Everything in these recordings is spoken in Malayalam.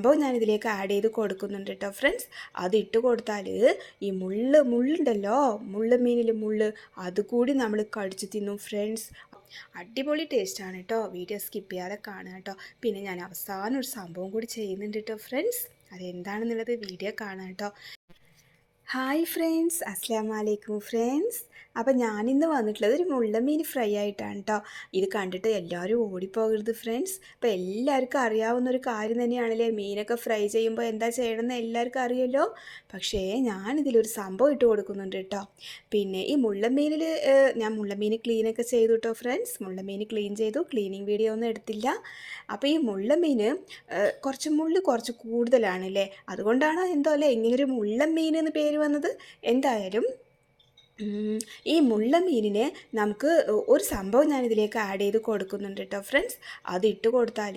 സംഭവം ഞാനിതിലേക്ക് ആഡ് ചെയ്ത് കൊടുക്കുന്നുണ്ട് കേട്ടോ ഫ്രണ്ട്സ് അത് ഇട്ട് കൊടുത്താൽ ഈ മുള്ള് മുള്ളുണ്ടല്ലോ? മുള്ള് മീനിൽ മുള്ള്. അതുകൂടി നമ്മൾ കടിച്ചു തിന്നും ഫ്രണ്ട്സ് അടിപൊളി ടേസ്റ്റാണ് കേട്ടോ വീഡിയോ സ്കിപ്പ് ചെയ്യാതെ കാണുക കേട്ടോ പിന്നെ ഞാൻ അവസാനം ഒരു സംഭവം കൂടി ചെയ്യുന്നുണ്ട് കേട്ടോ ഫ്രണ്ട്സ് അതെന്താണെന്നുള്ളത് വീഡിയോ കാണാം കേട്ടോ ഹായ് ഫ്രണ്ട്സ് അസ്സാം വലൈക്കും ഫ്രണ്ട്സ്. അപ്പം ഞാനിന്ന് വന്നിട്ടുള്ളത് ഒരു മുള്ളമീൻ ഫ്രൈ ആയിട്ടാണ് കേട്ടോ ഇത് കണ്ടിട്ട് എല്ലാവരും ഓടിപ്പോകരുത് ഫ്രണ്ട്സ്. അപ്പോൾ എല്ലാവർക്കും അറിയാവുന്ന ഒരു കാര്യം തന്നെയാണല്ലേ മീനൊക്കെ ഫ്രൈ ചെയ്യുമ്പോൾ എന്താ ചെയ്യണമെന്ന് എല്ലാവർക്കും അറിയല്ലോ. പക്ഷേ ഞാനിതിലൊരു സംഭവം ഇട്ട് കൊടുക്കുന്നുണ്ട് കേട്ടോ പിന്നെ ഈ മുള്ളമീനിൽ ഞാൻ മുള്ളമീൻ ക്ലീനൊക്കെ ചെയ്തു കേട്ടോ ഫ്രണ്ട്സ്. മുള്ളമീൻ ക്ലീൻ ചെയ്തു ക്ലീനിങ് വീഡിയോ ഒന്നും എടുത്തില്ല. അപ്പോൾ ഈ മുള്ളമീൻ കുറച്ച് മുള്ള് കുറച്ച് കൂടുതലാണ് അല്ലേ അതുകൊണ്ടാണ് എന്തോ അല്ലേ ഇങ്ങനൊരു മുള്ളമീൻ എന്ന് പേര് വന്നത് എന്തായാലും ഈ മുള്ളമീനിന് നമുക്ക് ഒരു സംഭവം ഞാനിതിലേക്ക് ആഡ് ചെയ്ത് കൊടുക്കുന്നുണ്ട് കേട്ടോ ഫ്രണ്ട്സ് അത് ഇട്ട് കൊടുത്താൽ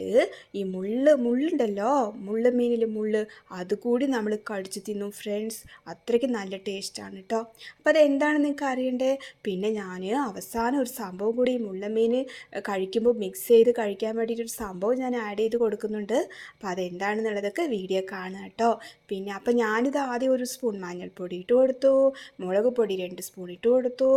ഈ മുള്ള് മുള്ളുണ്ടല്ലോ. മുള്ള. മീനിൽ മുള്ള് അതുകൂടി നമ്മൾ കടിച്ചു തിന്നും ഫ്രണ്ട്സ് അത്രയ്ക്ക് നല്ല ടേസ്റ്റാണ് കേട്ടോ അപ്പോൾ അതെന്താണ് നിങ്ങൾക്ക് അറിയണ്ടേ? പിന്നെ ഞാൻ അവസാനം ഒരു സംഭവം കൂടി ഈ മുള്ളമീൻ കഴിക്കുമ്പോൾ മിക്സ് ചെയ്ത് കഴിക്കാൻ വേണ്ടിയിട്ടൊരു സംഭവം ഞാൻ ആഡ് ചെയ്ത് കൊടുക്കുന്നുണ്ട്. അപ്പോൾ അതെന്താണെന്നുള്ളതൊക്കെ വീഡിയോ കാണുക കേട്ടോ പിന്നെ അപ്പോൾ ഞാനിത് ആദ്യം ഒരു സ്പൂൺ മഞ്ഞൾപ്പൊടി ഇട്ട് കൊടുത്തു. മുളക് പൊടി രണ്ട് ഇട്ട് കൊടുത്തു.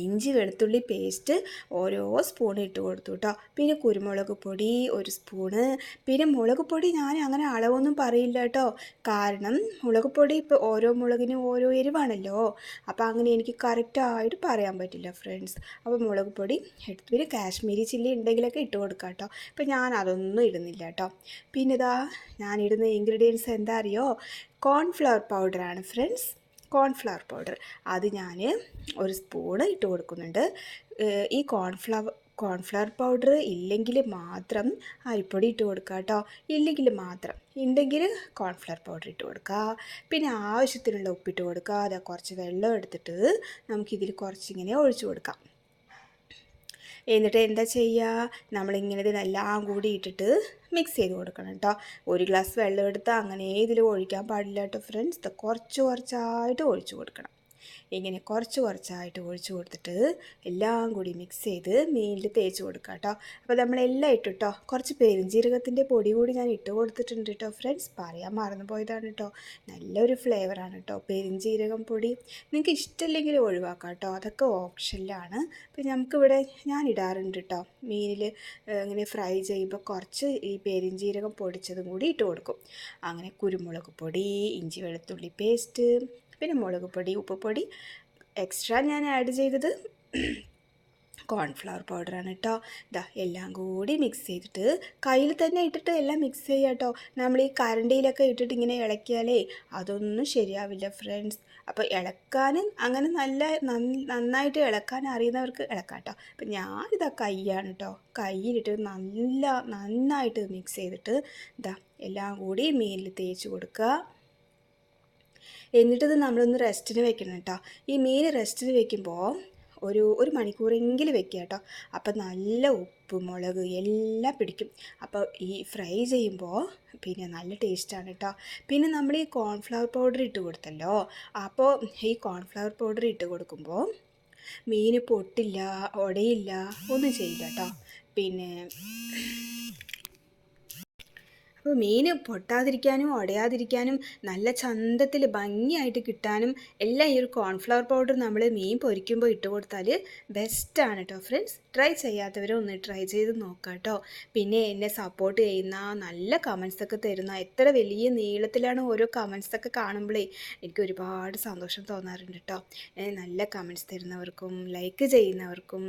ഇഞ്ചി വെളുത്തുള്ളി പേസ്റ്റ് ഓരോ സ്പൂൺ ഇട്ട് കൊടുത്തു കേട്ടോ പിന്നെ കുരുമുളക് പൊടി ഒരു സ്പൂണ്. പിന്നെ മുളക് പൊടി ഞാൻ അങ്ങനെ അളവൊന്നും പറയില്ല കേട്ടോ കാരണം മുളക് പൊടി ഇപ്പോൾ ഓരോ മുളകിനും ഓരോ എരിവാണല്ലോ. അപ്പോൾ അങ്ങനെ എനിക്ക് കറക്റ്റായിട്ട് പറയാൻ പറ്റില്ല ഫ്രണ്ട്സ് അപ്പോൾ മുളക് പൊടി എടുത്ത് പിന്നെ കാശ്മീരി ചില്ലി ഉണ്ടെങ്കിലൊക്കെ ഇട്ട് കൊടുക്കാം കേട്ടോ ഇപ്പം ഞാൻ അതൊന്നും ഇടുന്നില്ല കേട്ടോ പിന്നെ ഇതാ ഞാൻ ഇടുന്ന ഇൻഗ്രീഡിയൻസ് എന്താ അറിയോ? കോൺഫ്ലവർ പൗഡറാണ് ഫ്രണ്ട്സ് കോൺഫ്ലവർ പൗഡർ അത് ഞാൻ ഒരു സ്പൂണ് ഇട്ട് കൊടുക്കുന്നുണ്ട്. ഈ കോൺഫ്ലവർ കോൺഫ്ലവർ പൗഡർ ഇല്ലെങ്കിൽ മാത്രം അരിപ്പൊടി ഇട്ട് കൊടുക്കുക കേട്ടോ ഇല്ലെങ്കിൽ മാത്രം ഉണ്ടെങ്കിൽ കോൺഫ്ലവർ പൗഡർ ഇട്ട് കൊടുക്കുക പിന്നെ ആവശ്യത്തിനുള്ള ഉപ്പിട്ട് കൊടുക്കുക അതാ കുറച്ച് വെള്ളം എടുത്തിട്ട് നമുക്കിതിൽ കുറച്ചിങ്ങനെ ഒഴിച്ചു കൊടുക്കാം. എന്നിട്ട് എന്താ ചെയ്യുക? നമ്മളിങ്ങനെ എല്ലാം കൂടി ഇട്ടിട്ട് മിക്സ് ചെയ്ത് കൊടുക്കണം കേട്ടോ ഒരു ഗ്ലാസ് വെള്ളം എടുത്ത് അങ്ങനെ ഇതിൽ ഒഴിക്കാൻ പാടില്ല കേട്ടോ ഫ്രണ്ട്സ് കുറച്ച് കുറച്ചായിട്ട് ഒഴിച്ചു കൊടുക്കണം. ഇങ്ങനെ കുറച്ച് കുറച്ചായിട്ട് ഒഴിച്ചു കൊടുത്തിട്ട് എല്ലാം കൂടി മിക്സ് ചെയ്ത് മീനിൽ തേച്ച് കൊടുക്കുക കേട്ടോ അപ്പോൾ നമ്മളെല്ലാം ഇട്ടു കേട്ടോ കുറച്ച് പെരുംജീരകത്തിന്റെ പൊടി കൂടി ഞാൻ ഇട്ട് കൊടുത്തിട്ടുണ്ട് കേട്ടോ ഫ്രണ്ട്സ് പറയാൻ മറന്നു പോയതാണ് കേട്ടോ നല്ലൊരു ഫ്ലേവറാണ് കേട്ടോ പെരുംജീരകം പൊടി. നിങ്ങൾക്ക് ഇഷ്ടമില്ലെങ്കിൽ ഒഴിവാക്കാം കേട്ടോ അതൊക്കെ ഓപ്ഷനിലാണ് അപ്പോൾ നമുക്കിവിടെ ഞാൻ ഇടാറുണ്ട് കേട്ടോ മീനിൽ ഇങ്ങനെ ഫ്രൈ ചെയ്യുമ്പോൾ കുറച്ച് ഈ പെരുംജീരകം പൊടിച്ചതും കൂടി ഇട്ട് കൊടുക്കും. അങ്ങനെ കുരുമുളക് പൊടി ഇഞ്ചി വെളുത്തുള്ളി പേസ്റ്റ് പിന്നെ മുളക് പൊടി ഉപ്പുപൊടി എക്സ്ട്രാ ഞാൻ ആഡ് ചെയ്തത് കോൺഫ്ലവർ പൗഡറാണ് കേട്ടോ ഇതാ എല്ലാം കൂടി മിക്സ് ചെയ്തിട്ട് കയ്യിൽ തന്നെ ഇട്ടിട്ട് എല്ലാം മിക്സ് ചെയ്യുക കേട്ടോ നമ്മൾ ഈ കരണ്ടിയിലൊക്കെ ഇട്ടിട്ട് ഇങ്ങനെ ഇളക്കിയാലേ അതൊന്നും ശരിയാവില്ല ഫ്രണ്ട്സ് അപ്പോൾ ഇളക്കാനും അങ്ങനെ നല്ല നന്ന- നന്നായിട്ട് ഇളക്കാൻ അറിയുന്നവർക്ക് ഇളക്കാം കേട്ടോ അപ്പം ഞാനിതാ കൈയാണ് കേട്ടോ കയ്യിലിട്ട് നല്ല നന്നായിട്ട് മിക്സ് ചെയ്തിട്ട് ഇതാ എല്ലാം കൂടി മീനിൽ തേച്ച് കൊടുക്കുക. എന്നിട്ടിത് നമ്മളൊന്ന് റെസ്റ്റിന് വെക്കണം കേട്ടോ. ഈ മീൻ റെസ്റ്റിന് വെക്കുമ്പോൾ ഒരു ഒരു മണിക്കൂറെങ്കിലും വെക്കുക കേട്ടോ. അപ്പം നല്ല ഉപ്പ് മുളക് എല്ലാം പിടിക്കും. അപ്പോൾ ഈ ഫ്രൈ ചെയ്യുമ്പോൾ പിന്നെ നല്ല ടേസ്റ്റാണ് കേട്ടോ. പിന്നെ നമ്മൾ ഈ കോൺഫ്ലവർ പൗഡർ ഇട്ട് കൊടുത്തല്ലോ. അപ്പോൾ ഈ കോൺഫ്ലവർ പൗഡർ ഇട്ട് കൊടുക്കുമ്പോൾ മീൻ പൊട്ടില്ല ഉടയില്ല ഒന്നും ചെയ്യില്ല കേട്ടോ. പിന്നെ അപ്പോൾ മീൻ പൊട്ടാതിരിക്കാനും ഉടയാതിരിക്കാനും നല്ല ചന്തത്തിൽ ഭംഗിയായിട്ട് കിട്ടാനും എല്ലാം ഈ ഒരു കോൺഫ്ലവർ പൗഡർ നമ്മൾ മീൻ പൊരിക്കുമ്പോൾ ഇട്ട് കൊടുത്താൽ ബെസ്റ്റാണ് കേട്ടോ ഫ്രണ്ട്സ് ട്രൈ ചെയ്യാത്തവരെ ഒന്ന് ട്രൈ ചെയ്ത് നോക്കാം കേട്ടോ പിന്നെ എന്നെ സപ്പോർട്ട് ചെയ്യുന്ന നല്ല കമൻസൊക്കെ തരുന്ന എത്ര വലിയ നീളത്തിലാണ് ഓരോ കമൻസൊക്കെ കാണുമ്പോഴേ എനിക്ക് ഒരുപാട് സന്തോഷം തോന്നാറുണ്ട് കേട്ടോ നല്ല കമൻസ് തരുന്നവർക്കും ലൈക്ക് ചെയ്യുന്നവർക്കും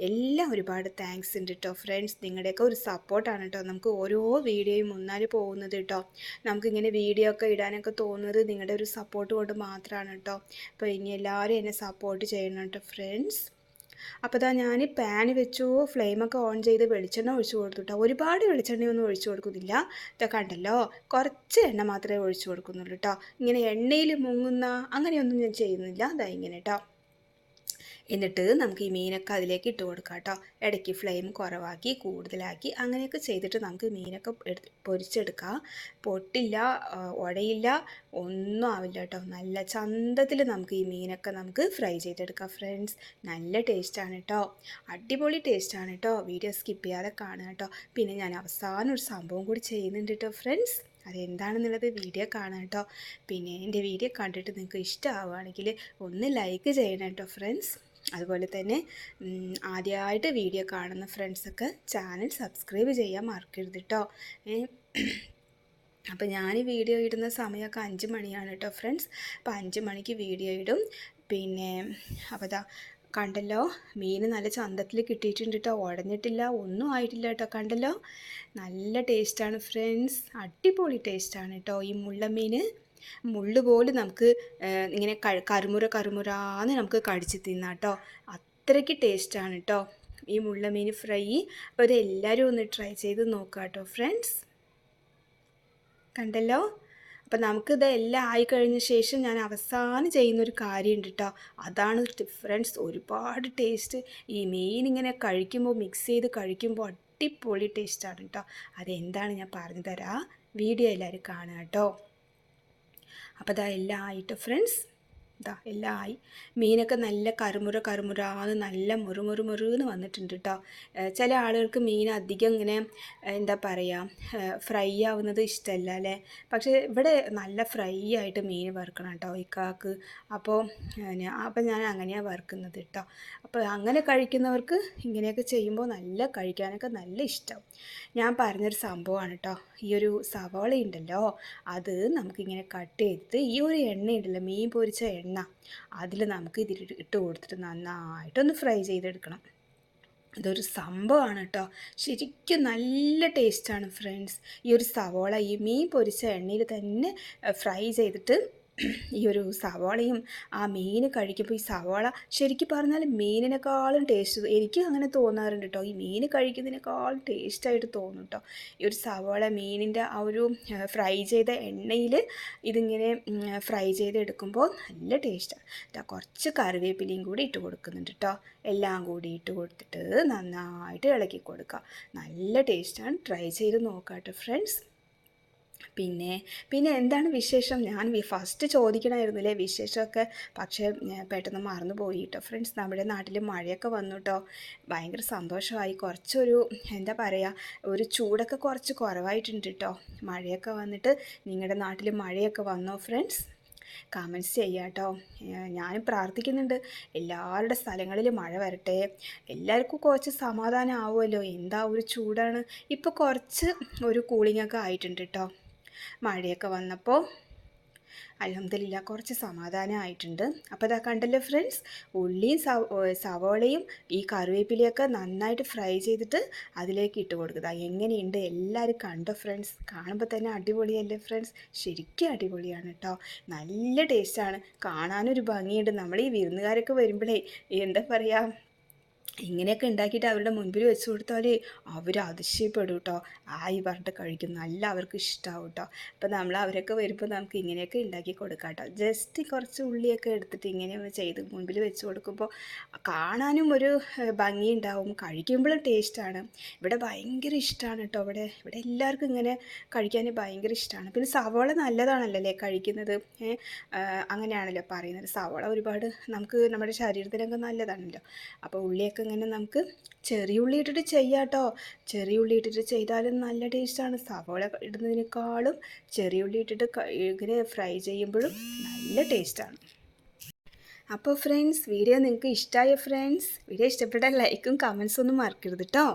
എല്ലാം ഒരുപാട് താങ്ക്സ് ഉണ്ട് കേട്ടോ ഫ്രണ്ട്സ് നിങ്ങളുടെയൊക്കെ ഒരു സപ്പോർട്ടാണ് കേട്ടോ നമുക്ക് ഓരോ വീഡിയോയും മുന്നാൽ പോകുന്നത് കേട്ടോ നമുക്കിങ്ങനെ വീഡിയോ ഒക്കെ ഇടാനൊക്കെ തോന്നുന്നത് നിങ്ങളുടെ ഒരു സപ്പോർട്ട് കൊണ്ട് മാത്രമാണ് കേട്ടോ അപ്പോൾ ഇനി എല്ലാവരും എന്നെ സപ്പോർട്ട് ചെയ്യണം കേട്ടോ ഫ്രണ്ട്സ് അപ്പോൾ ഇതാ ഞാൻ പാൻ വെച്ചു ഫ്ലെയിമൊക്കെ ഓൺ ചെയ്ത് വെളിച്ചെണ്ണ ഒഴിച്ചു കൊടുത്തു കേട്ടോ ഒരുപാട് വെളിച്ചെണ്ണയൊന്നും ഒഴിച്ചു കൊടുക്കുന്നില്ല. ഇതൊക്കെ കണ്ടല്ലോ കുറച്ച് എണ്ണ മാത്രമേ ഒഴിച്ചു കൊടുക്കുന്നുള്ളൂ കേട്ടോ ഇങ്ങനെ എണ്ണയിൽ മുങ്ങുന്ന അങ്ങനെയൊന്നും ഞാൻ ചെയ്യുന്നില്ല. അതാ ഇങ്ങനെ കേട്ടോ എന്നിട്ട് നമുക്ക് ഈ മീനൊക്കെ അതിലേക്ക് ഇട്ട് കൊടുക്കാം കേട്ടോ. ഇടയ്ക്ക് ഫ്ലെയിം കുറവാക്കി കൂടുതലാക്കി അങ്ങനെയൊക്കെ ചെയ്തിട്ട് നമുക്ക് മീനൊക്കെ പൊരിച്ചെടുക്കാം. പൊട്ടില്ല ഉടയില്ല ഒന്നും ആവില്ല കേട്ടോ. നല്ല ചന്തത്തിൽ നമുക്ക് ഈ മീനൊക്കെ നമുക്ക് ഫ്രൈ ചെയ്തെടുക്കാം ഫ്രണ്ട്സ് നല്ല ടേസ്റ്റാണ് കേട്ടോ. അടിപൊളി ടേസ്റ്റാണ് കേട്ടോ. വീഡിയോ സ്കിപ്പ് ചെയ്യാതെ കാണുക കേട്ടോ. പിന്നെ ഞാൻ അവസാനം ഒരു സംഭവം കൂടി ചെയ്യുന്നുണ്ട് കേട്ടോ ഫ്രണ്ട്സ് അതെന്താണെന്നുള്ളത് വീഡിയോ കാണാം കേട്ടോ. പിന്നെ എന്റെ വീഡിയോ കണ്ടിട്ട് നിങ്ങൾക്ക് ഇഷ്ടമാവുകയാണെങ്കിൽ ഒന്ന് ലൈക്ക് ചെയ്യണം കേട്ടോ ഫ്രണ്ട്സ് അതുപോലെ തന്നെ ആദ്യമായിട്ട് വീഡിയോ കാണുന്ന ഫ്രണ്ട്സൊക്കെ ചാനൽ സബ്സ്ക്രൈബ് ചെയ്യാൻ മറക്കരുത് കേട്ടോ അപ്പോൾ ഞാൻ ഈ വീഡിയോ ഇടുന്ന സമയമൊക്കെ അഞ്ച് മണിയാണ് കേട്ടോ ഫ്രണ്ട്സ്. അപ്പോൾ അഞ്ച് മണിക്ക് വീഡിയോ ഇടും. പിന്നെ അപ്പോൾ ദാ കണ്ടല്ലോ മീൻ നല്ല ചന്തത്തിൽ കിട്ടിയിട്ടുണ്ട് കേട്ടോ ഉടഞ്ഞിട്ടില്ല ഒന്നും ആയിട്ടില്ല കേട്ടോ കണ്ടല്ലോ? നല്ല ടേസ്റ്റാണ് ഫ്രണ്ട്സ്. അടിപൊളി ടേസ്റ്റാണ് കേട്ടോ ഈ മുള്ളമീൻ. മുള്ള് പോലും നമുക്ക് ഇങ്ങനെ കരുമുര കരുമുരാന്ന് നമുക്ക് കടിച്ച് തിന്നാം കേട്ടോ അത്രയ്ക്ക് ടേസ്റ്റാണ് കേട്ടോ ഈ മുള്ളമീൻ ഫ്രൈ അപ്പോൾ എല്ലാവരും ഒന്ന് ട്രൈ ചെയ്ത് നോക്കാം കേട്ടോ ഫ്രണ്ട്സ് കണ്ടല്ലോ? അപ്പം നമുക്കിത് എല്ലാം ആയിക്കഴിഞ്ഞ ശേഷം ഞാൻ അവസാനം ചെയ്യുന്നൊരു കാര്യമുണ്ട് കേട്ടോ അതാണ് ഡിഫറൻസ് ഒരുപാട് ടേസ്റ്റ് ഈ മീൻ ഇങ്ങനെ കഴിക്കുമ്പോൾ മിക്സ് ചെയ്ത് കഴിക്കുമ്പോൾ അടിപൊളി ടേസ്റ്റാണ് കേട്ടോ അതെന്താണ് ഞാൻ പറഞ്ഞു തരാം വീഡിയോ എല്ലാവരും കാണുക കേട്ടോ അപ്പോൾ ഇതാ എല്ലാം ആയിട്ട് ഫ്രണ്ട്സ് ഇതാ എല്ലാം ആയി മീനൊക്കെ നല്ല കറുമുറ കറുമുറാന്ന് നല്ല മുറുമുറു മുറു മുറുന്ന് വന്നിട്ടുണ്ട് കേട്ടോ ചില ആളുകൾക്ക് മീൻ അധികം ഇങ്ങനെ എന്താ പറയുക ഫ്രൈ ആവുന്നത് ഇഷ്ടമല്ല അല്ലേ പക്ഷേ ഇവിടെ നല്ല ഫ്രൈ ആയിട്ട് മീൻ വറുക്കണം കേട്ടോ ഇക്കാക്ക്. അപ്പോൾ അപ്പോൾ ഞാൻ അങ്ങനെയാണ് വറുക്കുന്നത് കേട്ടോ അപ്പോൾ അങ്ങനെ കഴിക്കുന്നവർക്ക് ഇങ്ങനെയൊക്കെ ചെയ്യുമ്പോൾ നല്ല കഴിക്കാനൊക്കെ നല്ല ഇഷ്ടം. ഞാൻ പറഞ്ഞൊരു സംഭവമാണ് കേട്ടോ ഈ ഒരു സവാള ഉണ്ടല്ലോ അത് നമുക്കിങ്ങനെ കട്ട് ചെയ്തിട്ട് ഈ ഒരു എണ്ണ ഉണ്ടല്ലോ മീൻ പൊരിച്ച എണ്ണ അതിൽ നമുക്ക് ഇതിൽ ഇട്ട് കൊടുത്തിട്ട് നന്നായിട്ടൊന്ന് ഫ്രൈ ചെയ്തെടുക്കണം. ഇതൊരു സംഭവമാണ് കേട്ടോ ശരിക്കും നല്ല ടേസ്റ്റാണ് ഫ്രണ്ട്സ് ഈ ഒരു സവോള ഈ മീൻ പൊരിച്ച എണ്ണയിൽ തന്നെ ഫ്രൈ ചെയ്തിട്ട് ഈ ഒരു സവാളയും ആ മീൻ കഴിക്കുമ്പോൾ ഈ സവാള ശരിക്കും പറഞ്ഞാൽ മീനിനേക്കാളും ടേസ്റ്റ് എനിക്ക് അങ്ങനെ തോന്നാറുണ്ട് കേട്ടോ ഈ മീൻ കഴിക്കുന്നതിനേക്കാളും ടേസ്റ്റായിട്ട് തോന്നും കേട്ടോ ഈ ഒരു സവാള മീനിന്റെ ആ ഒരു ഫ്രൈ ചെയ്ത എണ്ണയിൽ ഇതിങ്ങനെ ഫ്രൈ ചെയ്തെടുക്കുമ്പോൾ നല്ല ടേസ്റ്റാണ് കേട്ടോ കുറച്ച് കറിവേപ്പിലയും കൂടി ഇട്ട് കൊടുക്കുന്നുണ്ട് കേട്ടോ എല്ലാം കൂടി ഇട്ട് കൊടുത്തിട്ട് നന്നായിട്ട് ഇളക്കി കൊടുക്കുക നല്ല ടേസ്റ്റാണ് ട്രൈ ചെയ്ത് നോക്കാം കേട്ടോ ഫ്രണ്ട്സ് പിന്നെ പിന്നെ എന്താണ് വിശേഷം? ഞാൻ ഫസ്റ്റ് ചോദിക്കണമായിരുന്നില്ലേ വിശേഷമൊക്കെ? പക്ഷേ പെട്ടെന്ന് മറന്നു പോയി കേട്ടോ ഫ്രണ്ട്സ് നമ്മുടെ നാട്ടിൽ മഴയൊക്കെ വന്നു കേട്ടോ ഭയങ്കര സന്തോഷമായി. കുറച്ചൊരു എന്താ പറയുക ഒരു ചൂടൊക്കെ കുറച്ച് കുറവായിട്ടുണ്ട് കേട്ടോ മഴയൊക്കെ വന്നിട്ട് നിങ്ങളുടെ നാട്ടിൽ മഴയൊക്കെ വന്നോ ഫ്രണ്ട്സ് കമൻസ് ചെയ്യാം കേട്ടോ ഞാൻ പ്രാർത്ഥിക്കുന്നുണ്ട്. എല്ലാവരുടെ സ്ഥലങ്ങളിൽ മഴ വരട്ടെ. എല്ലാവർക്കും കുറച്ച് സമാധാനം ആവുമല്ലോ എന്താ ഒരു ചൂടാണ്? ഇപ്പോൾ കുറച്ച് ഒരു കൂളിംഗ് ഒക്കെ ആയിട്ടുണ്ട് കേട്ടോ മഴയൊക്കെ വന്നപ്പോൾ അലഹമില്ല കുറച്ച് സമാധാനമായിട്ടുണ്ട് അപ്പോൾ ഇതാ കണ്ടല്ലോ ഫ്രണ്ട്സ് ഉള്ളിയും സവ- സവോളയും ഈ കറിവേപ്പിലയൊക്കെ നന്നായിട്ട് ഫ്രൈ ചെയ്തിട്ട് അതിലേക്ക് ഇട്ട് കൊടുക്കുക എങ്ങനെയുണ്ട് എല്ലാവരും കണ്ടോ ഫ്രണ്ട്സ് കാണുമ്പോൾ തന്നെ അടിപൊളിയല്ലേ ഫ്രണ്ട്സ് ശരിക്കും അടിപൊളിയാണ് കേട്ടോ നല്ല ടേസ്റ്റാണ് കാണാനൊരു ഭംഗിയുണ്ട്. നമ്മൾ ഈ വിരുന്നുകാരൊക്കെ വരുമ്പോഴേ എന്താ പറയുക ഇങ്ങനെയൊക്കെ ഉണ്ടാക്കിയിട്ട് അവരുടെ മുൻപിൽ വെച്ച് കൊടുത്താൽ അവർ അതിശയപ്പെടും കേട്ടോ ആയി പറഞ്ഞിട്ട് കഴിക്കും. നല്ല അവർക്ക് ഇഷ്ടമാവും കേട്ടോ അപ്പോൾ നമ്മൾ അവരൊക്കെ വരുമ്പോൾ നമുക്ക് ഇങ്ങനെയൊക്കെ ഉണ്ടാക്കി കൊടുക്കാം കേട്ടോ ജസ്റ്റ് കുറച്ച് ഉള്ളിയൊക്കെ എടുത്തിട്ട് ഇങ്ങനെ ചെയ്ത് മുൻപിൽ വെച്ച് കൊടുക്കുമ്പോൾ കാണാനും ഒരു ഭംഗി ഭംഗിയുണ്ടാവും കഴിക്കുമ്പോഴും ടേസ്റ്റാണ് ഇവിടെ ഭയങ്കര ഇഷ്ടമാണ് കേട്ടോ ഇവിടെ. ഇവിടെ എല്ലാവർക്കും ഇങ്ങനെ കഴിക്കാൻ ഭയങ്കര ഇഷ്ടമാണ് പിന്നെ സവോള നല്ലതാണല്ലോ അല്ലേ കഴിക്കുന്നത് അങ്ങനെയാണല്ലോ പറയുന്നത്. സവോള ഒരുപാട് നമുക്ക് നമ്മുടെ ശരീരത്തിനൊക്കെ നല്ലതാണല്ലോ. അപ്പോൾ ഉള്ളിയൊക്കെ ഇങ്ങനെ നമുക്ക് ചെറിയ ഉള്ളി ഇട്ടിട്ട് ചെയ്യാം കേട്ടോ ചെറിയ ഉള്ളി ഇട്ടിട്ട് ചെയ്താലും നല്ല ടേസ്റ്റാണ് സവോള ഇടുന്നതിനേക്കാളും ചെറിയ ഉള്ളി ഇട്ടിട്ട് ഇങ്ങനെ ഫ്രൈ ചെയ്യുമ്പോഴും നല്ല ടേസ്റ്റാണ് അപ്പോൾ ഫ്രണ്ട്സ് വീഡിയോ നിങ്ങൾക്ക് ഇഷ്ടമായ ഫ്രണ്ട്സ് വീഡിയോ ഇഷ്ടപ്പെട്ട ലൈക്കും കമൻസും ഒന്നും മറക്കരുത് കേട്ടോ